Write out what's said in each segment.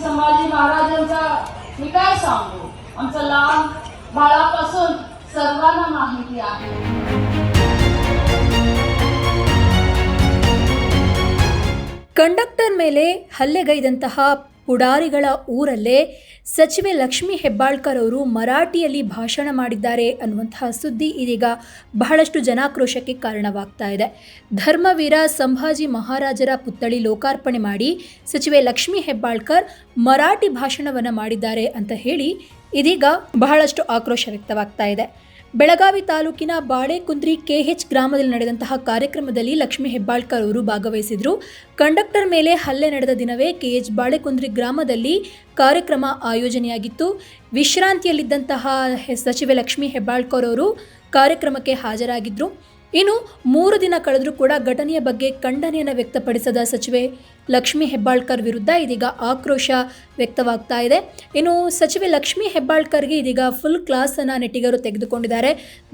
संभाजी महाराजांचा मी काय सांगू आमचं लहान बाळापासून सर्वांना माहिती आहे ಕಂಡಕ್ಟರ್ ಮೇಲೆ ಹಲ್ಲೆಗೈದಂತಹ ಪುಡಾರಿಗಳ ಊರಲ್ಲೇ ಸಚಿವೆ ಲಕ್ಷ್ಮಿ ಹೆಬ್ಬಾಳ್ಕರ್ ಅವರು ಮರಾಠಿಯಲ್ಲಿ ಭಾಷಣ ಮಾಡಿದ್ದಾರೆ ಅನ್ನುವಂತಹ ಸುದ್ದಿ ಇದೀಗ ಬಹಳಷ್ಟು ಜನಾಕ್ರೋಶಕ್ಕೆ ಕಾರಣವಾಗ್ತಾ ಇದೆ. ಧರ್ಮವೀರ ಸಂಭಾಜಿ ಮಹಾರಾಜರ ಪುತ್ಥಳಿ ಲೋಕಾರ್ಪಣೆ ಮಾಡಿ ಸಚಿವೆ ಲಕ್ಷ್ಮಿ ಹೆಬ್ಬಾಳ್ಕರ್ ಮರಾಠಿ ಭಾಷಣವನ್ನು ಮಾಡಿದ್ದಾರೆ ಅಂತ ಹೇಳಿ ಇದೀಗ ಬಹಳಷ್ಟು ಆಕ್ರೋಶ ವ್ಯಕ್ತವಾಗ್ತಾ ಇದೆ. ಬೆಳಗಾವಿ ತಾಲೂಕಿನ ಬಾಳೆಕುಂದ್ರಿ ಕೆಎಚ್ ಗ್ರಾಮದಲ್ಲಿ ನಡೆದಂತಹ ಕಾರ್ಯಕ್ರಮದಲ್ಲಿ ಲಕ್ಷ್ಮೀ ಹೆಬ್ಬಾಳ್ಕರ್ ಅವರು ಭಾಗವಹಿಸಿದರು. ಕಂಡಕ್ಟರ್ ಮೇಲೆ ಹಲ್ಲೆ ನಡೆದ ದಿನವೇ ಕೆಎಚ್ ಬಾಳೆಕುಂದ್ರಿ ಗ್ರಾಮದಲ್ಲಿ ಕಾರ್ಯಕ್ರಮ ಆಯೋಜನೆಯಾಗಿತ್ತು. ವಿಶ್ರಾಂತಿಯಲ್ಲಿದ್ದಂತಹ ಸಚಿವೆ ಲಕ್ಷ್ಮೀ ಹೆಬ್ಬಾಳ್ಕರ್ ಅವರು ಕಾರ್ಯಕ್ರಮಕ್ಕೆ ಹಾಜರಾಗಿದ್ದರು ಇನ್ನು ಮೂರು ದಿನ ಕಳೆದರೂ ಕೂಡ ಘಟನೆಯ ಬಗ್ಗೆ ಖಂಡನೆಯನ್ನು ವ್ಯಕ್ತಪಡಿಸದ ಸಚಿವೆ ಲಕ್ಷ್ಮಿ ಹೆಬ್ಬಾಳ್ಕರ್ ವಿರುದ್ಧ ಇದೀಗ ಆಕ್ರೋಶ ವ್ಯಕ್ತವಾಗ್ತಾ ಇದೆ. ಇನ್ನು ಸಚಿವೆ ಲಕ್ಷ್ಮಿ ಹೆಬ್ಬಾಳ್ಕರ್ಗೆ ಇದೀಗ ಫುಲ್ ಕ್ಲಾಸನ್ನು ನೆಟ್ಟಿಗರು ತೆಗೆದುಕೊಂಡಿದ್ದಾರೆ.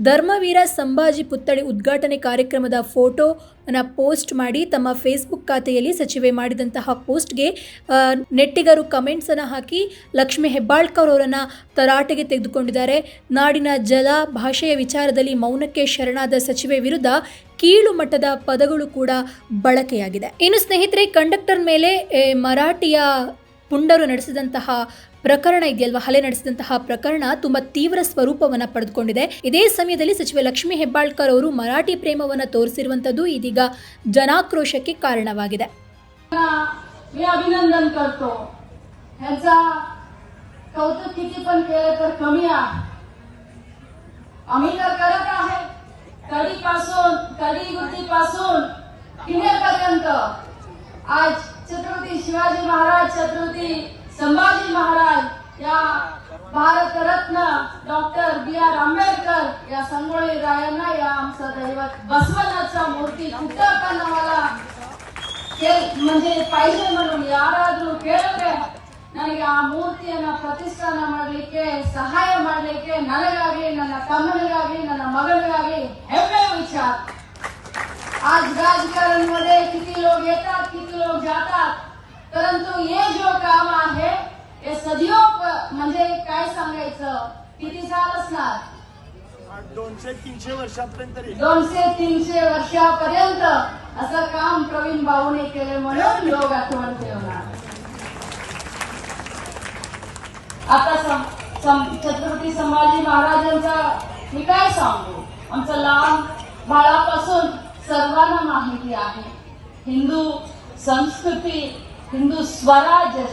ಧರ್ಮವೀರ ಸಂಭಾಜಿ ಪುತ್ಥಳಿ ಉದ್ಘಾಟನೆ ಕಾರ್ಯಕ್ರಮದ ಫೋಟೋ ಅನ್ನು ಪೋಸ್ಟ್ ಮಾಡಿ ತಮ್ಮ ಫೇಸ್ಬುಕ್ ಖಾತೆಯಲ್ಲಿ ಸಚಿವೆ ಮಾಡಿದಂತಹ ಪೋಸ್ಟ್ಗೆ ನೆಟ್ಟಿಗರು ಕಮೆಂಟ್ಸನ್ನು ಹಾಕಿ ಲಕ್ಷ್ಮಿ ಹೆಬ್ಬಾಳ್ಕರ್ ಅವರನ್ನು ತರಾಟೆಗೆ ತೆಗೆದುಕೊಂಡಿದ್ದಾರೆ. ನಾಡಿನ ಜಲ ಭಾಷೆಯ ವಿಚಾರದಲ್ಲಿ ಮೌನಕ್ಕೆ ಶರಣಾದ ಸಚಿವೆ ವಿರುದ್ಧ ಕೀಳು ಮಟ್ಟದ ಪದಗಳು ಕೂಡ ಬಳಕೆಯಾಗಿದೆ ಇನ್ನು ಸ್ನೇಹಿತರೆ ಕಂಡಕ್ಟರ್ ಮೇಲೆ ಏ, ಮರಾಠಿಯ ಪುಂಡರು ನಡೆಸಿದಂತಹ ಪ್ರಕರಣ ಇದೆಯಲ್ವಾ ಹಲೆ ನಡೆಸಿದಂತಹ ಪ್ರಕರಣ ತುಂಬಾ ತೀವ್ರ ಸ್ವರೂಪವನ್ನ ಪಡೆದುಕೊಂಡಿದೆ ಇದೇ ಸಮಯದಲ್ಲಿ ಸಚಿವೆ ಲಕ್ಷ್ಮಿ ಹೆಬ್ಬಾಳ್ಕರ್ ಅವರು ಮರಾಠಿ ಪ್ರೇಮವನ್ನ ತೋರಿಸಿರುವಂತದ್ದು ಇದೀಗ ಜನಾಕ್ರೋಶಕ್ಕೆ ಕಾರಣವಾಗಿದೆ मी अभिनंदन करतो ह्यांचा कौतुक किती पण केलं तर कमी आहे आम्ही तर करत आहे कलियुगीपासून किल्ल्यापर्यंत. आज छत्रपती शिवाजी महाराज छत्रपती संभाजी महाराज या Bharat Ratna doctor B R Ambedkar या संगोळी रायांना या आमचा दैवत बसवनाचा मूर्ती फुटताना मला म्हणजे पाहिजे म्हणून ಯಾರಾದ್ರೂ ಕೇಳಿದ್ರೆ ನನಗೆ ಆ ಮೂರ್ತಿಯನ್ನ ಪ್ರತಿಷ್ಠಾನ ಮಾಡಲಿಕ್ಕೆ ಸಹಾಯ ಮಾಡಲಿಕ್ಕೆ ನನಗಾಗಿ ನನ್ನ ತಮ್ಮನಿಗಾಗಿ ನನ್ನ ಮಗನಿಗಾಗಿ ಹೆಮ್ಮೆ ವಿಚಾರ आज राजकारणमध्ये किती लोक येतात किती लोक जातात परंतु हे जो काम आहे हे सदैव प- म्हणजे काय सांगायचं? किती साल असणार? दोनशे तीनशे वर्षापर्यंत दोनशे तीनशे वर्षापर्यंत असं काम प्रवीण भाऊने केले म्हणून लोक आठवण ठेवणार आता छत्रपती संभाजी महाराजांचा मी काय सांगू? आमचं लहान बाळापासून सर्वांना माहिती आहे. हिंदू संस्कृती हिंदू स्वराज्य